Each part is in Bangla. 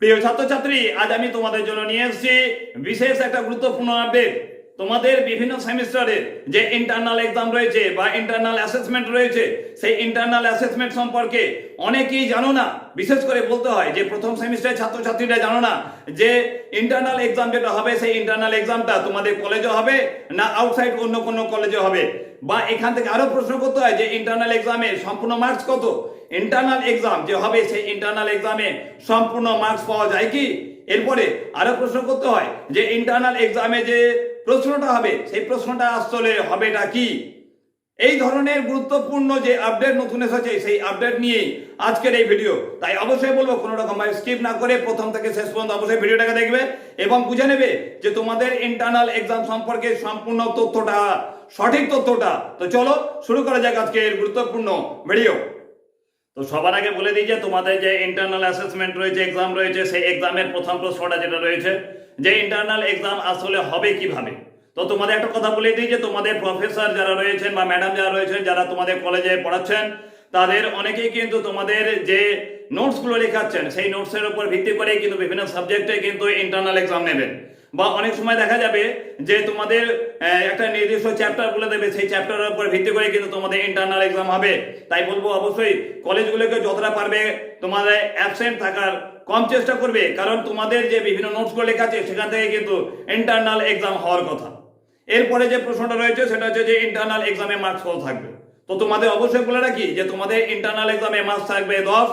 প্রিয় ছাত্রছাত্রী আজ আমি তোমাদের জন্য নিয়ে এসেছি বিশেষ একটা গুরুত্বপূর্ণ আপডেট তোমাদের বিভিন্ন সেমিস্টারের যে ইন্টারনাল এক্সাম রয়েছে বা ইন্টারনাল অ্যাসেসমেন্ট রয়েছে, সেই ইন্টারনাল অ্যাসেসমেন্ট সম্পর্কে অনেকেই জানো না। বিশেষ করে বলতে হয় যে প্রথম সেমিস্টারের ছাত্রছাত্রীরা জানো না যে ইন্টারনাল এক্সাম যেটা হবে, সেই ইন্টারনাল এক্সামটা তোমাদের কলেজে হবে না আউটসাইড অন্য কোনো কলেজে হবে? বা এখান থেকে আরও প্রশ্ন করতে হয় যে ইন্টারনাল এক্সামে সম্পূর্ণ মার্কস কত? ইন্টারনাল এক্সাম যে হবে, সেই ইন্টারনাল এক্সামে সম্পূর্ণ মার্কস পাওয়া যায় কি? এরপরে আরও প্রশ্ন করতে হয় যে ইন্টারনাল এক্সামে যে প্রশ্নটা হবে, সেই প্রশ্নটা আসলে হবেটা কি? এই ধরনের গুরুত্বপূর্ণ যে আপডেট নতুন এসেছে, সেই আপডেট নিয়ে আজকের এই ভিডিও তাই অবশ্যই বলব, কোনো রকম ভাবে স্কিপ না করে প্রথম থেকে শেষ পর্যন্ত অবশ্যই ভিডিওটাকে দেখবে এবং বুঝে নেবে যে তোমাদের ইন্টারনাল এক্সাম সম্পর্কে সম্পূর্ণ তথ্যটা, সঠিক তথ্যটা। তো চলো, শুরু করা যাক আজকের গুরুত্বপূর্ণ ভিডিও তো সবার আগে বলে দিই যে তোমাদের যে ইন্টারনাল অ্যাসেসমেন্ট রয়েছে এক্সাম রয়েছে, সেই এক্সামের প্রথম প্রশ্নটা যেটা রয়েছে যে ইন্টারনাল এক্সাম আসলে হবে কীভাবে? তো তোমাদের একটা কথা বলে দিই যে তোমাদের প্রফেসর যারা রয়েছেন বা ম্যাডাম যারা রয়েছেন, যারা তোমাদের কলেজে পড়াচ্ছেন, তাদের অনেকেই কিন্তু তোমাদের যে নোটসগুলো লেখাচ্ছেন, সেই নোটসের উপর ভিত্তি করে কিন্তু বিভিন্ন সাবজেক্টে কিন্তু ইন্টারনাল এক্সাম নেবেন। বা অনেক সময় দেখা যাবে যে তোমাদের একটা নির্দিষ্ট চ্যাপ্টার বলে দেবে, সেই চ্যাপ্টারের উপর ভিত্তি করে কিন্তু তোমাদের ইন্টারনাল এক্সাম হবে। তাই বলব অবশ্যই কলেজগুলোকে যতটা পারবে তোমাদের অ্যাবসেন্ট থাকার কম চেষ্টা করবে, কারণ তোমাদের যে বিভিন্ন নোটসগুলো লেখা আছে, সেখান থেকে কিন্তু ইন্টারনাল এক্সাম হওয়ার কথা। এরপরে যে প্রশ্নটা রয়েছে, সেটা হচ্ছে যে ইন্টারনাল এক্সামে মার্কস কত থাকবে? তো তোমাদের অবশ্যই বলে রাখি যে তোমাদের ইন্টারনাল এক্সামে মার্কস থাকবে দশ,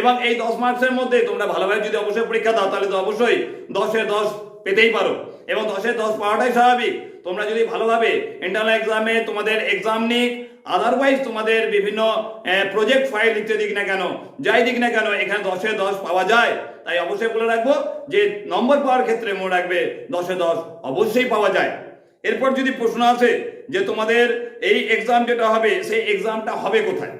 এবং এই দশ মার্কসের মধ্যে তোমরা ভালোভাবে যদি অবশ্যই পরীক্ষা দাও, তাহলে তো অবশ্যই দশে দশ পেতেই পারো। এবং দশে দশ পাওয়াটাই স্বাভাবিক। তোমরা যদি ভালোভাবে ইন্টারনাল এক্সামে তোমাদের এক্সাম নিক আদারওয়াইজ তোমাদের বিভিন্ন প্রজেক্ট ফাইল লিখতে দিক না কেন, যাই দিক না কেন, এখানে দশে দশ পাওয়া যায়। তাই অবশ্যই বলে রাখব যে নম্বর পাওয়ার ক্ষেত্রে মনে রাখবে দশে দশ অবশ্যই পাওয়া যায়। এরপর যদি প্রশ্ন আসে যে তোমাদের এই এক্সাম যেটা হবে, সেই এক্সামটা হবে কোথায়?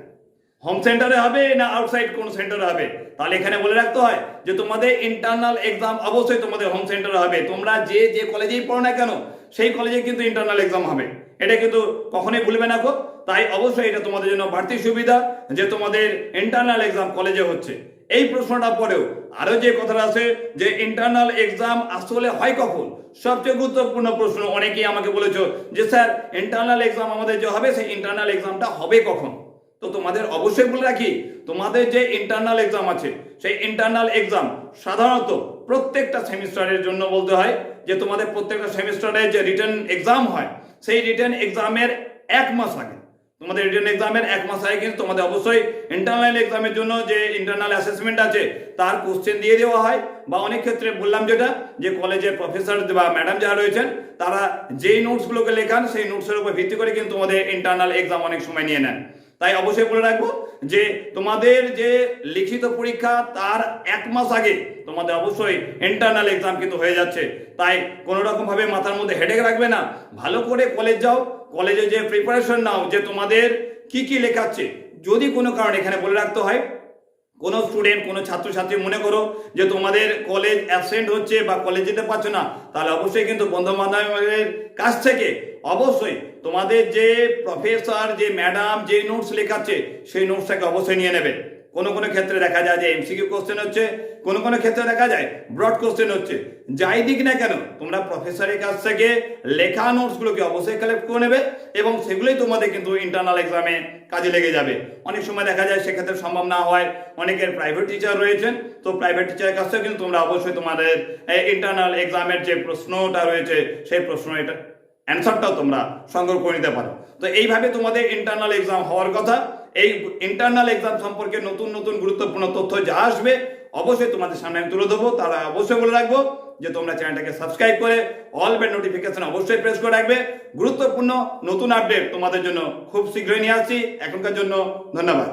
হোম সেন্টারে হবে না আউটসাইড কোন সেন্টারে হবে? তাহলে এখানে বলে রাখতে হয় যে তোমাদের ইন্টারনাল এক্সাম অবশ্যই তোমাদের হোম সেন্টারে হবে। তোমরা যে যে কলেজেই পড়ো না কেন সেই কলেজে কিন্তু ইন্টারনাল এক্সাম হবে। এটা কিন্তু কখনোই ভুলবে না গো। তাই অবশ্যই এটা তোমাদের জন্য বাড়তি সুবিধা যে তোমাদের ইন্টারনাল এক্সাম কলেজে হচ্ছে। এই প্রশ্নটা পরেও আরও যে কথাটা আছে যে ইন্টারনাল এক্সাম আসলে হয় কখন? সবচেয়ে গুরুত্বপূর্ণ প্রশ্ন অনেকেই আমাকে বলেছ যে, স্যার ইন্টারনাল এক্সাম আমাদের যে হবে, সেই ইন্টারনাল এক্সামটা হবে কখন? তো তোমাদের অবশ্যই বলে রাখি, তোমাদের যে ইন্টারনাল এক্সাম আছে, সেই ইন্টারনাল এক্সাম সাধারণত প্রত্যেকটা সেমিস্টারের জন্য বলতে হয় যে তোমাদের প্রত্যেকটা সেমিস্টারে যে রিটার্ন এক্সাম হয়, সেই রিটার্ন এক্সামের এক মাস আগে। তোমাদের রিটার্ন এক্সামের এক মাস আগে কিন্তু তোমাদের অবশ্যই ইন্টারনাল এক্সামের জন্য যে ইন্টারনাল অ্যাসেসমেন্ট আছে, তার কোশ্চেন দিয়ে দেওয়া হয়। বা অনেক ক্ষেত্রে বললাম যেটা, যে কলেজের প্রফেসর বা ম্যাডাম যারা রয়েছেন, তারা যেই নোটসগুলোকে লেখান, সেই নোটসের উপর ভিত্তি করে কিন্তু তোমাদের ইন্টারনাল এক্সাম অনেক সময় নিয়ে নেন। তাই অবশ্যই বলে রাখব যে তোমাদের যে লিখিত পরীক্ষা তার এক মাস আগে তোমাদের অবশ্যই ইন্টারনাল এক্সাম কিন্তু হয়ে যাচ্ছে। তাই কোনো রকম ভাবে মাথার মধ্যে হেডেক রাখবে না। ভালো করে কলেজ যাও কলেজে যে প্রিপারেশন নাও, যে তোমাদের কি কি লেখাচ্ছে, যদি কোনো কারণে এখানে বলে রাখতে হয় কোনো স্টুডেন্ট কোনো ছাত্রছাত্রী মনে করো যে তোমাদের কলেজ অ্যাবসেন্ট হচ্ছে বা কলেজ যেতে পারছ না, তাহলে অবশ্যই কিন্তু বন্ধু বান্ধবের কাছ থেকে অবশ্যই তোমাদের যে প্রফেসর যে ম্যাডাম যে নোটস লেখাচ্ছে, সেই নোটসটাকে অবশ্যই নিয়ে নেবে। কোনো কোনো ক্ষেত্রে দেখা যায় যে এমসিকিউ কোশ্চেন হচ্ছে, কোনো কোনো ক্ষেত্রে দেখা যায় ব্রড কোশ্চেন হচ্ছে। যাই দিক না কেন, তোমরা প্রফেসরের কাছ থেকে লেখা নোটসগুলোকে অবশ্যই কালেক্ট করে নেবে এবং সেগুলোই তোমাদের কিন্তু ইন্টারনাল এক্সামে কাজে লেগে যাবে। অনেক সময় দেখা যায় সেক্ষেত্রে সম্ভব না হয়, অনেকের প্রাইভেট টিচার রয়েছেন, তো প্রাইভেট টিচারের কাছ থেকে কিন্তু তোমরা অবশ্যই তোমাদের ইন্টারনাল এক্সামের যে প্রশ্নটা রয়েছে, সেই প্রশ্ন এটা অ্যান্সারটাও তোমরা সংগ্রহ করে নিতে পারো। তো এইভাবে তোমাদের ইন্টারনাল এক্সাম হওয়ার কথা। এই ইন্টারনাল এক্সাম সম্পর্কে নতুন নতুন গুরুত্বপূর্ণ তথ্য যা আসবে, অবশ্যই তোমাদের সামনে আমি তুলে দেবো তারা অবশ্যই বলে রাখব যে তোমরা চ্যানেলটাকে সাবস্ক্রাইব করে অল বেড নোটিফিকেশন অবশ্যই প্রেস করে রাখবে। গুরুত্বপূর্ণ নতুন আপডেট তোমাদের জন্য খুব শীঘ্রই নিয়ে আসছি। এখনকার জন্য ধন্যবাদ।